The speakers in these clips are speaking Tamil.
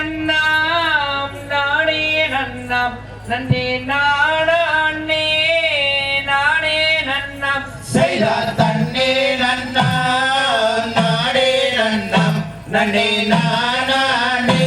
நன்னாம் நாடே நன்னாம். நன்னே நாட அண்ணே நாடே நன்னாம். செய்தார் தன்னே நன்னாம் நாடே நன்னாம். நன்னே நானே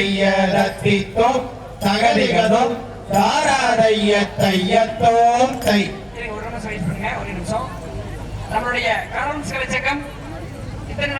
தைய ரத்தித்தோம் தகதிகதோம் தாராதைய தையத்தோம் தை ஒரு நிமிஷம். நம்மளுடைய கரண்ட் சிகிச்சைக்கம்